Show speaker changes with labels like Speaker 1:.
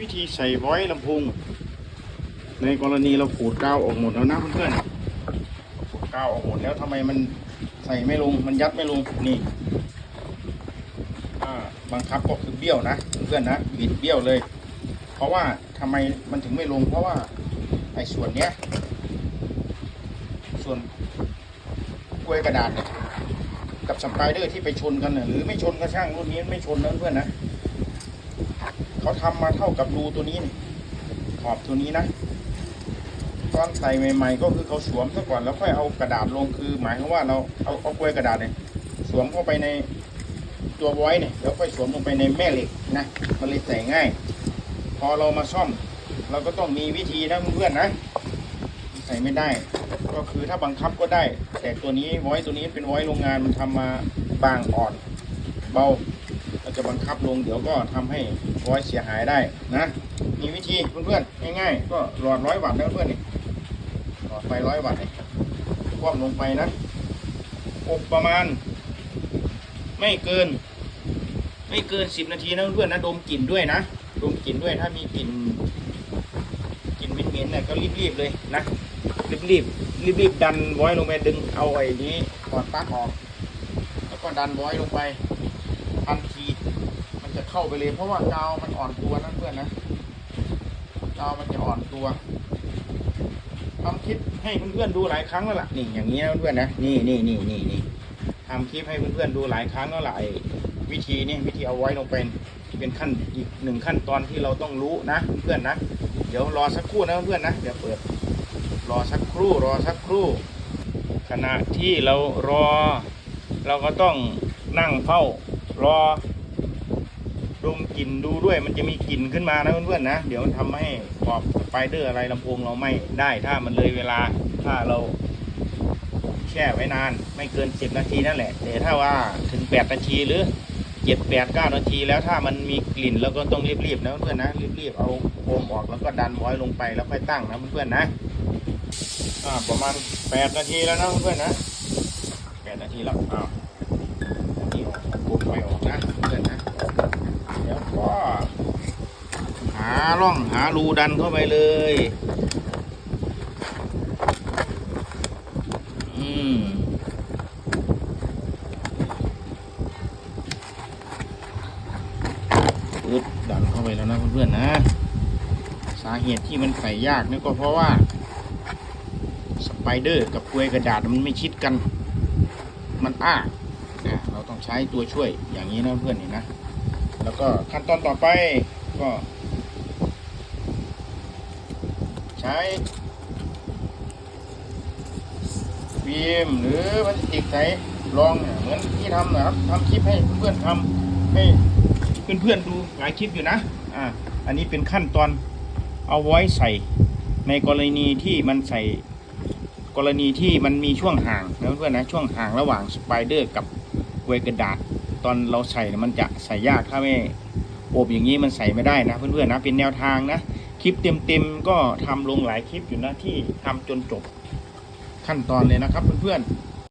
Speaker 1: วิธีใส่ไว้ลำโพงในกรณีเราขูดกาวออกหมดแล้วนะเพื่อนขูดกาวออกหมดแล้วทำไมมันใส่ไม่ลงมันยัดไม่ลงนี่บังคับก็คือเบี้ยวนะเพื่อนนะบิดเบี้ยวเลย เพราะว่าทำไมมันถึงไม่ลง เพราะว่าไอ้ส่วนเนี้ย ส่วนกล้วยกระดาษเนี่ยกับสไปเดอร์ที่ไปชนกันน่ะหรือไม่ชนก็ช่างรุ่นนี้ไม่ชนนะเพื่อนนะ เขาทำมาเท่ากับรูตัวนี้นี่ขอบตัวนี้นะตอนใส่ใหม่ๆ ก็คือเขาสวมซะก่อนแล้วค่อยเอากระดาษลงคือ หมายความว่าเราเอาเอากล้วยกระดาษเนี่ยสวมเข้าไปในตัวไว้เนี่ยแล้วค่อยสวมลงไปในแม่เหล็กนะมันเลยใส่ง่าย พอเรามาซ่อม เราก็ต้องมีวิธีนะเพื่อนๆนะใส่ไม่ได้ ก็คือถ้าบังคับก็ได้ แต่ตัวนี้ไว้ตัวนี้เป็นไว้โรงงานมันทำมาบางอ่อน เบาเราจะบังคับลงเดี๋ยวก็ทำให้ ไว้เสียหายได้นะ มีวิธีเพื่อนๆง่ายๆ ก็หลอดร้อยวัตต์นะเพื่อนๆนี่หลอดไฟร้อยวัตต์นี่คว่ำลงไปนะอบประมาณ ไม่เกิน ไม่เกินสิบนาทีนะเพื่อนๆนะดมกลิ่นด้วยนะดมกลิ่นด้วยถ้ามีกลิ่นกลิ่นเหม็นๆเนี่ยก็รีบๆเลยนะรีบรีบรีบๆดันบอยลงไปดึงเอาไอ้นี้ถอดปลั๊กออก แล้วก็ดันบอยลงไปทันที จะเข้าไปเลยเพราะว่ากาวมันอ่อนตัวนั่นเพื่อนนะกาวมันจะอ่อนตัวทำคลิปให้เพื่อนๆดูหลายครั้งแล้วล่ะนี่อย่างนี้นะเพื่อนๆนะนี่นี่นี่นี่นี่ทำคลิปให้เพื่อนๆดูหลายครั้งแล้วล่ะไอ้วิธีนี้วิธีเอาไว้ลงไปเป็นขั้นอีกหนึ่งขั้นตอนที่เราต้องรู้นะเพื่อนๆนะเดี๋ยวรอสักครู่นะเพื่อนๆนะเดี๋ยวเปิด รอสักครู่รอสักครู่ ขณะที่เรารอ เราก็ต้องนั่งเฝ้ารอ ดมกลิ่นดูด้วยมันจะมีกลิ่นขึ้นมานะเพื่อนๆนะ เดี๋ยวมันทำให้ขอบสไปเดอร์อะไรลำโพงเราไม่ได้ถ้ามันเลยเวลาถ้าเราแช่ไว้นานไม่เกิน 10 นาทีนั่นแหละแต่ถ้าว่าถึง 8 นาทีหรือ7 8 9นาทีแล้วถ้ามันมีกลิ่นเราก็ต้องรีบๆนะเพื่อนๆนะรีบๆเอาโฟมออกแล้วก็ดันไว้ลงไปแล้วค่อยตั้งนะเพื่อนๆนะประมาณแปดนาทีแล้วนะเพื่อนๆนะแปดนาทีแล้วอ้าวนี่ออกปุ๊บไปออกนะเพื่อนนะเดี๋ยวก็หาร่องหารูดันเข้าไปเลย อืมปึ๊บดันเข้าไปแล้วนะเพื่อนๆนะ สาเหตุที่มันใส่ยากนี่ก็เพราะว่า สไปเดอร์กับกลวยกระดาษมันไม่ชิดกัน มันอ้านะเราต้องใช้ตัวช่วยอย่างนี้นะเพื่อนเห็นนะ แล้วก็ขั้นตอนต่อไปก็ ใช้ฟิล์มหรือพลาสติกใสรองเนี่ยเหมือนที่ทำนะครับทำคลิปให้เพื่อนๆทำให้เพื่อนๆดูหลายคลิปอยู่นะอ่าอันนี้เป็นขั้นตอนเอาไว้ใส่ในกรณีที่มันใส่กรณีที่มันมีช่วงห่างนะเพื่อนๆนะช่วงห่างระหว่างสไปเดอร์กับเวกระดาษ ตอนเราใส่เนี่ยมันจะใส่ยากถ้าไม่อบอย่างนี้มันใส่ไม่ได้นะเพื่อนๆนะเป็นแนวทางนะ คลิปเต็มๆก็ทำลงหลายคลิปอยู่นะที่ทำจนจบขั้นตอนเลยนะครับเพื่อนๆ